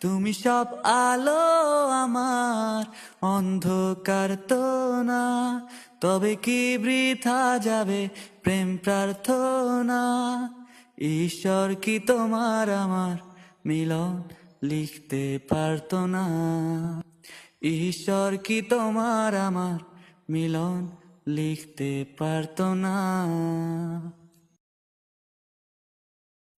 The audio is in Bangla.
তুমি সব আলো আমার, অন্ধকার তো না, তবে কি বৃথা যাবে প্রেম প্রার্থনা? ঈশ্বর কি তোমার আমার মিলন লিখতে পারতো না? ঈশ্বর কি তোমার আমার মিলন লিখতে পারতো না?